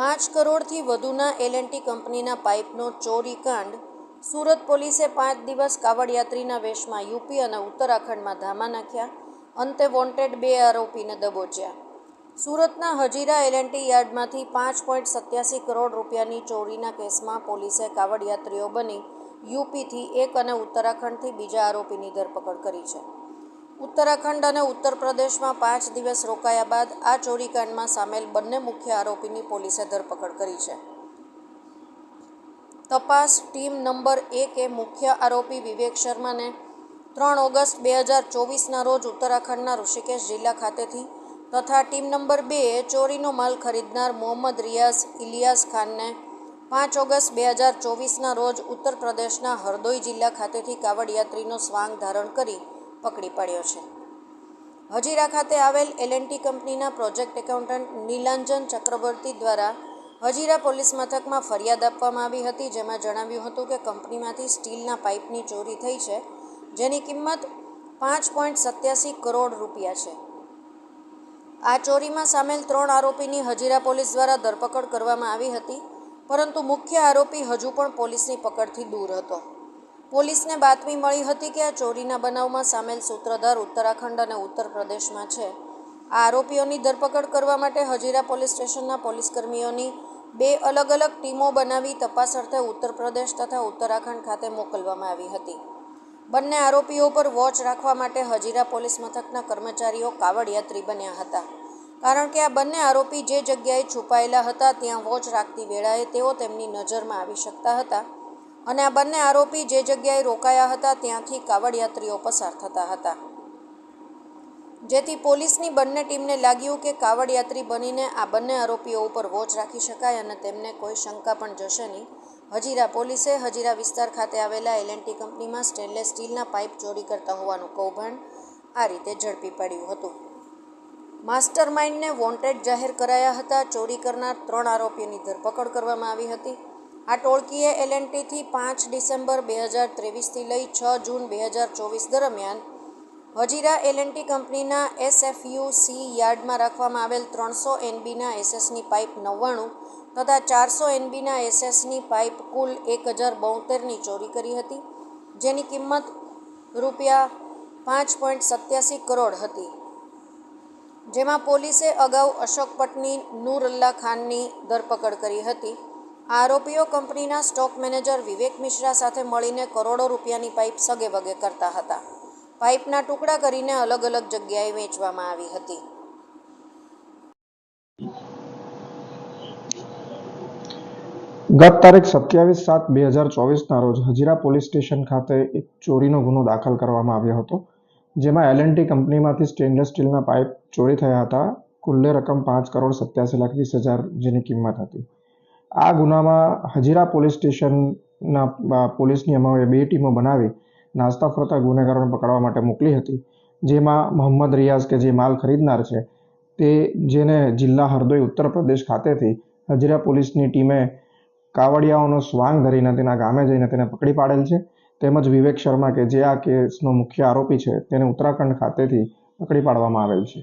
પાંચ કરોડથી વધુના એલએનટી કંપનીના પાઇપનો ચોરી કાંડ. સુરત પોલીસે પાંચ દિવસ કાવડયાત્રીના વેશમાં યુપી અને ઉત્તરાખંડમાં ધામા નાખ્યા. અંતે વોન્ટેડ બે આરોપીને દબોચ્યા. સુરતના હજીરા એલએનટી યાર્ડમાંથી પાંચ પોઈન્ટ સત્યાસી કરોડ રૂપિયાની ચોરીના કેસમાં પોલીસે કાવડયાત્રીઓ બની યુપીથી એક અને ઉત્તરાખંડથી બીજા આરોપીની ધરપકડ કરી છે. ઉત્તરાખંડ અને ઉત્તર પ્રદેશમાં પાંચ દિવસ રોકાયા બાદ આ ચોરીકાંડમાં સામેલ બંને મુખ્ય આરોપીની પોલીસે ધરપકડ કરી છે. તપાસ ટીમ નંબર એકે મુખ્ય આરોપી વિવેક શર્માને ત્રણ ઓગસ્ટ બે હજાર ચોવીસના રોજ ઉત્તરાખંડના ઋષિકેશ જિલ્લા ખાતેથી તથા ટીમ નંબર બે ચોરીનો માલ ખરીદનાર મોહમ્મદ રિયાઝ ઇલિયાસ ખાનને પાંચ ઓગસ્ટ બે હજાર ચોવીસના રોજ ઉત્તર પ્રદેશના હરદોઈ જિલ્લા ખાતેથી કાવડયાત્રીનો સ્વાંગ ધારણ કરી પકડી પાડ્યો છે. હજીરા ખાતે આવેલ એલએનટી કંપનીના પ્રોજેક્ટ એકાઉન્ટન્ટ નીલાંજન ચક્રવર્તી દ્વારા હજીરા પોલીસ મથકમાં ફરિયાદ આપવામાં આવી હતી, જેમાં જણાવ્યું હતું કે કંપનીમાંથી સ્ટીલના પાઇપની ચોરી થઈ છે, જેની કિંમત પાંચ પોઈન્ટ સત્યાસી કરોડ રૂપિયા છે. આ ચોરીમાં સામેલ ત્રણ આરોપીની હજીરા પોલીસ દ્વારા ધરપકડ કરવામાં આવી હતી, પરંતુ મુખ્ય આરોપી હજુ પણ પોલીસની પકડથી દૂર હતો. પોલીસને બાતમી મળી હતી કે આ ચોરીના બનાવમાં સામેલ સૂત્રધાર ઉત્તરાખંડ અને ઉત્તર પ્રદેશમાં છે. આ આરોપીઓની ધરપકડ કરવા માટે હજીરા પોલીસ સ્ટેશનના પોલીસકર્મીઓની બે અલગ અલગ ટીમો બનાવી તપાસ અર્થે ઉત્તર પ્રદેશ તથા ઉત્તરાખંડ ખાતે મોકલવામાં આવી હતી. બંને આરોપીઓ પર વોચ રાખવા માટે હજીરા પોલીસ મથકના કર્મચારીઓ કાવડયાત્રી બન્યા હતા. કારણ કે આ બંને આરોપી જે જગ્યાએ છુપાયેલા હતા, ત્યાં વોચ રાખતી વેળાએ તેઓ તેમની નજરમાં આવી શકતા હતા. અને આ બંને આરોપી જે જગ્યાએ રોકાયા હતા ત્યાંથી કાવડયાત્રીઓ પસાર થતા હતા. જેથી પોલીસની બંને ટીમને લાગ્યું કે કાવડયાત્રી બનીને આ બંને આરોપીઓ ઉપર વોચ રાખી શકાય અને તેમને કોઈ શંકા પણ જશે નહીં. હજીરા પોલીસે હજીરા વિસ્તાર ખાતે આવેલા એલએનટી કંપનીમાં સ્ટેનલેસ સ્ટીલના પાઇપ ચોરી કરતા હોવાનું કૌભાંડ આ રીતે ઝડપી પાડ્યું હતું. માસ્ટર માઇન્ડને વોન્ટેડ જાહેર કરાયા હતા. ચોરી કરનાર ત્રણ આરોપીઓની ધરપકડ કરવામાં આવી હતી. આ ટોળકીએ એલએનટીથી પાંચ ડિસેમ્બર બે હજાર ત્રેવીસથી લઈ છ જૂન બે હજાર ચોવીસ દરમિયાન હજીરા એલએનટી કંપનીના એસએફયુ સી યાર્ડમાં રાખવામાં આવેલ ત્રણસો એનબીના એસએસની પાઇપ નવ્વાણું તથા ચારસો એનબીના એસએસની પાઇપ કુલ એક હજાર બોતેરની ચોરી કરી હતી, જેની કિંમત રૂપિયા પાંચ પોઈન્ટ સત્યાસી કરોડ હતી. જેમાં પોલીસે અગાઉ અશોક પટની નૂરલ્લા ખાનની ધરપકડ કરી હતી. આરોપીઓ કંપનીના સ્ટોક મેનેજર વિવેક મિશ્રા સાથે મળીને કરોડો રૂપિયાની પાઇપ સગે વગે કરતા હતા. પાઇપના ટુકડા કરીને અલગ અલગ જગ્યાએ વેચવામાં આવી હતી. ગત તારીખ સત્યાવીસ સાત બે હજાર ચોવીસના રોજ હજીરા પોલીસ સ્ટેશન ખાતે એક ચોરીનો ગુનો દાખલ કરવામાં આવ્યો હતો, જેમાં એલએનટી કંપનીમાંથી સ્ટેનલેસ સ્ટીલના પાઇપ ચોરી થયા હતા. કુલ્લે રકમ પાંચ કરોડ સત્યાસી લાખ વીસ હજાર જેની કિંમત હતી. આ ગુનામાં હજીરા પોલીસ સ્ટેશનના પોલીસની અમારે બે ટીમો બનાવી નાસ્તા ફરતા ગુનેગારોને પકડવા માટે મોકલી હતી. જેમાં મોહમ્મદ રિયાઝ કે જે માલ ખરીદનાર છે, તે જેને જિલ્લા હરદોઈ ઉત્તર પ્રદેશ ખાતેથી હજીરા પોલીસની ટીમે કાવડિયાઓનો સ્વાંગ ધરીને તેના ગામે જઈને તેને પકડી પાડેલ છે. તેમજ વિવેક શર્મા કે જે આ કેસનો મુખ્ય આરોપી છે, તેને ઉત્તરાખંડ ખાતેથી પકડી પાડવામાં આવેલ છે.